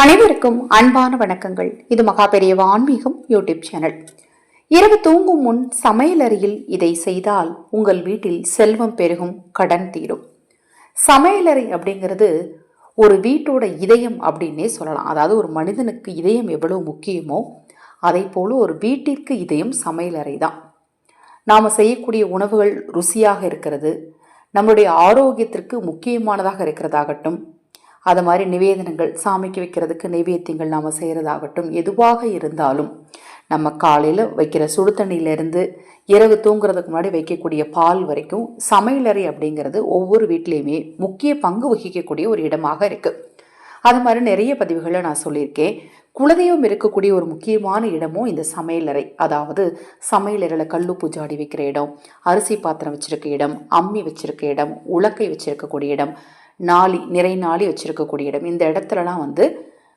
அனைவருக்கும் அன்பான வணக்கங்கள். இது மகா பெரியவ ஆன்மீகம் யூடியூப் சேனல். இரவு தூங்கும் முன் சமையலறையில் இதை செய்தால் உங்கள் வீட்டில் செல்வம் பெருகும் கடன் தீரும். சமையலறை அப்படிங்கிறது ஒரு வீட்டோட இதயம் அப்படின்னே சொல்லலாம். அதாவது ஒரு மனிதனுக்கு இதயம் எவ்வளோ முக்கியமோ அதை போல ஒரு வீட்டிற்கு இதயம் சமையலறை தான். நாம் செய்யக்கூடிய உணவுகள் ருசியாக இருக்கிறது நம்மளுடைய ஆரோக்கியத்திற்கு முக்கியமானதாக இருக்கிறதாகட்டும் அது மாதிரி நிவேதனங்கள் சாமிக்கு வைக்கிறதுக்கு நைவேத்தியங்கள் நாம் செய்கிறதாகட்டும் எதுவாக இருந்தாலும் நம்ம காலையில் வைக்கிற சுடு தண்ணியிலேருந்து இரவு தூங்குறதுக்கு முன்னாடி வைக்கக்கூடிய பால் வரைக்கும் சமையலறை அப்படிங்கிறது ஒவ்வொரு வீட்லேயுமே முக்கிய பங்கு வகிக்கக்கூடிய ஒரு இடமாக இருக்குது அது மாதிரி நிறைய பதிவுகளை நான் சொல்லியிருக்கேன். குலதெய்வம் இருக்கக்கூடிய ஒரு முக்கியமான இடமும் இந்த சமையலறை அதாவது சமையலறையில் கல்லு பூஜாடி வைக்கிற இடம் அரிசி பாத்திரம் வச்சுருக்க இடம் அம்மி வச்சுருக்க இடம் உலக்கை வச்சுருக்கக்கூடிய இடம் நாளி நிறை நாளி வச்சிருக்கக்கூடிய இடம். இந்த இடத்துலலாம் வந்து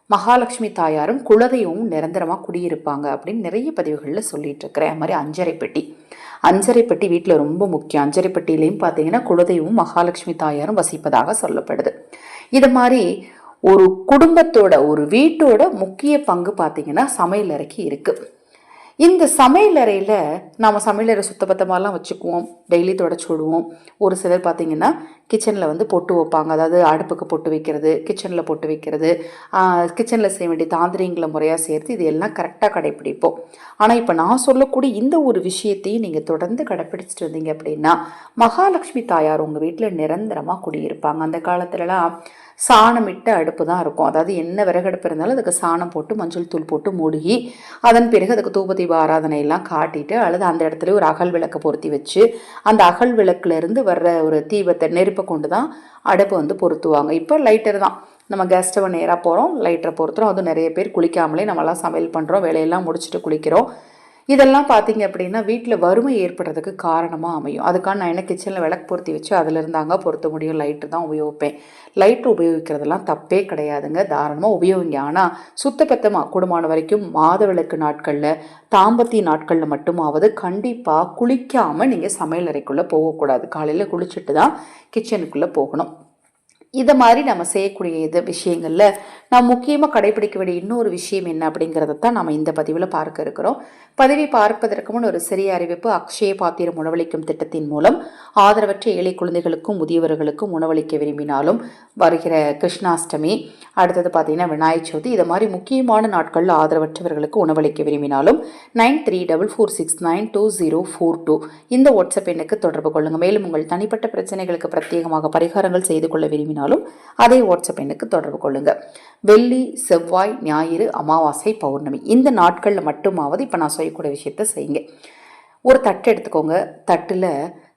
மகாலட்சுமி தாயாரும் குலதெய்வமும் நிரந்தரமாக குடியிருப்பாங்க அப்படின்னு நிறைய பதிவுகளில் சொல்லிட்டு இருக்கிறேன் அது மாதிரி அஞ்சரை பெட்டி வீட்டில் ரொம்ப முக்கியம். அஞ்சரைப்பட்டியிலையும் பார்த்தீங்கன்னா குலதெய்வமும் மகாலட்சுமி தாயாரும் வசிப்பதாக சொல்லப்படுது. இது மாதிரி ஒரு குடும்பத்தோட ஒரு வீட்டோட முக்கிய பங்கு பார்த்தீங்கன்னா சமையல் அறைக்கு இருக்குது இந்த சமையலறையில் நாம் சமையலறை சுத்தபத்தமாகலாம் வச்சுக்குவோம். டெய்லி தொடச்சி விடுவோம். ஒரு சிலர் பார்த்திங்கன்னா கிச்சனில் வந்து பொட்டு வைப்பாங்க. அதாவது அடுப்புக்கு பொட்டு வைக்கிறது கிச்சனில் பொட்டு வைக்கிறது கிச்சனில் செய்ய வேண்டிய தாந்திரியங்களை முறையாக சேர்த்து இது எல்லாம் கரெக்டாக கடைப்பிடிப்போம். ஆனால் இப்போ நான் சொல்லக்கூடிய இந்த ஒரு விஷயத்தையும் நீங்கள் தொடர்ந்து கடைப்பிடிச்சிட்டு வந்தீங்க அப்படின்னா மகாலட்சுமி தாயார் உங்கள் வீட்டில் நிரந்தரமாக குடியிருப்பாங்க. அந்த காலத்துலலாம் சாணமிட்ட அடுப்பு தான் இருக்கும். அதாவது என்ன விறகடுப்பு இருந்தாலும் அதுக்கு சாணம் போட்டு மஞ்சள் தூள் போட்டு மூழ்கி அதன் பிறகு அதுக்கு தூபத்தை ஆராதனை ஆராதனையெல்லாம் காட்டிட்டு அல்லது அந்த இடத்துல ஒரு அகல் விளக்கை பொருத்தி வச்சு அந்த அகல் விளக்குலேருந்து வர்ற ஒரு தீபத்தை நெருப்பை கொண்டு தான் அடுப்பை வந்து பொருத்துவாங்க. இப்போ லைட்டர் தான். நம்ம கேஸ் ஸ்டவ் நேராக போகிறோம் லைட்டரை பொறுத்துறோம் அதுவும் நிறைய பேர் குளிக்காமலே நம்மளாம் சமையல் பண்ணுறோம் வேலையெல்லாம் முடிச்சுட்டு குளிக்கிறோம். இதெல்லாம் பார்த்தீங்க அப்படின்னா வீட்டில் வறுமை ஏற்படுறதுக்கு காரணமாக அமையும். அதுக்காக நான் என்ன கிச்சனில் விளக்கு பொருத்தி வச்சு அதில் இருந்தாங்க பொருத்த முடியும். லைட்டு தான் உபயோகிப்பேன். லைட்டு உபயோகிக்கிறதெல்லாம் தப்பே கிடையாதுங்க. தாராளமாக உபயோகிங்க. ஆனால் சுத்தபத்தமாக கூடுமான வரைக்கும் மாத விளக்கு நாட்களில் தாம்பத்திய நாட்களில் மட்டுமாவது கண்டிப்பாக குளிக்காமல் நீங்கள் சமையல் அறைக்குள்ளே போகக்கூடாது. காலையில் குளிச்சுட்டு தான் கிச்சனுக்குள்ளே போகணும். இதை மாதிரி நம்ம செய்யக்கூடிய இது விஷயங்களில் நாம் முக்கியமாக கடைபிடிக்க வேண்டிய இன்னொரு விஷயம் என்ன அப்படிங்கிறத தான் நம்ம இந்த பதிவில் பார்க்க இருக்கிறோம். பதிவை பார்ப்பதற்கு முன் ஒரு சிறிய அறிவிப்பு. அக்ஷய பாத்திரம் உணவளிக்கும் திட்டத்தின் மூலம் ஆதரவற்ற ஏழை குழந்தைகளுக்கும் முதியவர்களுக்கும் உணவளிக்க விரும்பினாலும் வருகிற கிருஷ்ணாஷ்டமி அடுத்தது பார்த்தீங்கன்னா விநாயக சதுர்த்தி இதை மாதிரி முக்கியமான நாட்களில் ஆதரவற்றவர்களுக்கு உணவளிக்க விரும்பினாலும் nine three double four six nine two zero four two இந்த வாட்ஸ்அப் எண்ணுக்கு தொடர்பு கொள்ளுங்கள் மேலும் உங்கள் தனிப்பட்ட பிரச்சனைகளுக்கு பிரத்யேகமாக பரிகாரங்கள் செய்து கொள்ள விரும்பினாலும் அதே வாட்ஸ்அப் எண்ணுக்கு தொடர்பு கொள்ளுங்கள் வெள்ளி செவ்வாய் ஞாயிறு அமாவாசை பௌர்ணமி இந்த நாட்களில் மட்டுமாவது இப்போ நான் செய்யக்கூடிய விஷயத்த செய்யுங்க. ஒரு தட்டு எடுத்துக்கோங்க. தட்டில்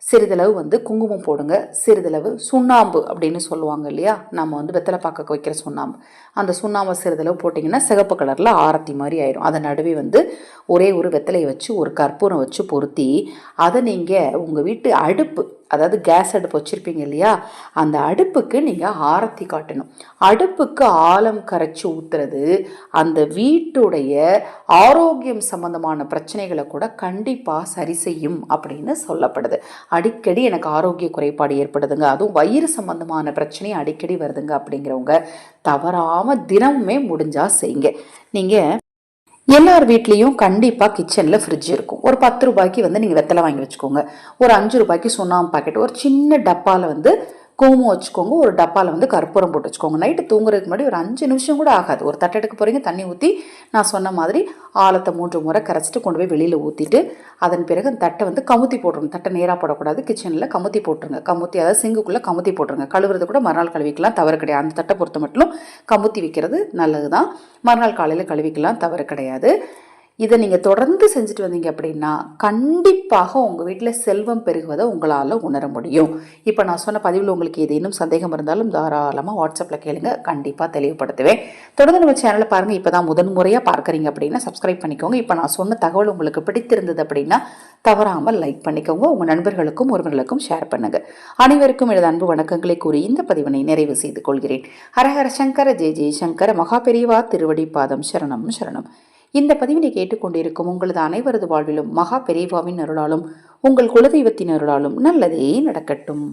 சிறிதளவு வந்து குங்குமம் போடுங்க. சிறிதளவு சுண்ணாம்பு அப்படின்னு சொல்லுவாங்க இல்லையா? நம்ம வந்து வெத்தலை பார்க்க வைக்கிற சுண்ணாம்பு. அந்த சுண்ணாம்பு சிறிதளவு போட்டிங்கன்னா சிகப்பு கலரில் ஆரத்தி மாதிரி ஆயிரும். அதை நடுவே வந்து ஒரே ஒரு வெத்தலையை வச்சு ஒரு கற்பூரம் வச்சு பொருத்தி அதை நீங்கள் உங்கள் வீட்டு அடுப்பு அதாவது கேஸ் அடுப்பு வச்சுருப்பீங்க இல்லையா? அந்த அடுப்புக்கு நீங்கள் ஆரத்தி காட்டணும். அடுப்புக்கு ஆழம் கரைச்சி ஊற்றுறது அந்த வீட்டுடைய ஆரோக்கியம் சம்மந்தமான பிரச்சனைகளை கூட கண்டிப்பாக சரி செய்யும் அப்படின்னு சொல்லப்படுது. அடிக்கடி எனக்கு ஆரோக்கிய குறைபாடு ஏற்படுதுங்க. அதுவும் வயிறு சம்மந்தமான பிரச்சனை அடிக்கடி வருதுங்க அப்படிங்கிறவங்க தவறாமல் தினமுமே முடிஞ்சால் செய்யுங்க. நீங்கள் எல்லார் வீட்லேயும் கண்டிப்பாக கிச்சனில் ஃப்ரிட்ஜ் இருக்கும். ஒரு பத்து ரூபாய்க்கு வந்து நீங்கள் வெத்தலை வாங்கி வச்சுக்கோங்க. ஒரு அஞ்சு ரூபாய்க்கு சுண்ணாம்பு பாக்கெட் ஒரு சின்ன டப்பாவில் வந்து குங்குமம் வச்சுக்கோங்க ஒரு டப்பாவில் வந்து கற்பூரம் போட்டு வச்சுக்கோங்க. நைட்டு தூங்குறதுக்கு முன்னாடி ஒரு அஞ்சு நிமிஷம் கூட ஆகாது. ஒரு தட்டெடுக்க போகிறீங்க தண்ணி ஊற்றி நான் சொன்ன மாதிரி ஆழத்தை மூன்று முறை கரைச்சிட்டு கொண்டு போய் வெளியில் ஊற்றிட்டு அதன் பிறகு அந்த தட்டை வந்து கமுத்தி போட்டுருங்க. தட்டை நேராக போடக்கூடாது கிச்சனில் கமுத்தி போட்டுருங்க. கமுத்தி அதாவது சிங்குக்குள்ளே கமுத்தி போட்டுருங்க. கழுவுறது கூட மறுநாள் கழுவிக்கலாம் தவறு கிடையாது. அந்த தட்டை பொறுத்த மட்டும் கமுத்தி வைக்கிறது நல்லது தான் மறுநாள் காலையில் கழுவிக்கலாம் தவறு கிடையாது. இதை நீங்கள் தொடர்ந்து செஞ்சுட்டு வந்தீங்க அப்படின்னா கண்டிப்பாக உங்கள் வீட்டில் செல்வம் பெருகுவதை உங்களால் உணர முடியும். இப்போ நான் சொன்ன பதிவில் உங்களுக்கு ஏதேனும் சந்தேகம் இருந்தாலும் தாராளமாக வாட்ஸ்அப்பில் கேளுங்க. கண்டிப்பாக தெளிவுபடுத்துவேன். தொடர்ந்து நம்ம சேனலை பாருங்கள் இப்போ தான் முதன் முறையாக பார்க்குறீங்க அப்படின்னா சப்ஸ்கிரைப் பண்ணிக்கோங்க. இப்போ நான் சொன்ன தகவல் உங்களுக்கு பிடித்திருந்தது அப்படின்னா தவறாமல் லைக் பண்ணிக்கோங்க. உங்கள் நண்பர்களுக்கும் ஒருவர்களுக்கும் ஷேர் பண்ணுங்கள் அனைவருக்கும் எனது அன்பு வணக்கங்களை கூறி இந்த பதிவினை நிறைவு செய்து கொள்கிறேன். ஹரஹர சங்கர ஜெய ஜெயசங்கர மகா பெரியவா திருவடி பாதம் சரணம் சரணம். இந்த பதிவினை கேட்டுக்கொண்டிருக்கும் உங்களது அனைவரது வாழ்விலும் மகா பெரியவாவின் அருளாலும் உங்கள் குலதெய்வத்தின் அருளாலும் நல்லதே நடக்கட்டும்.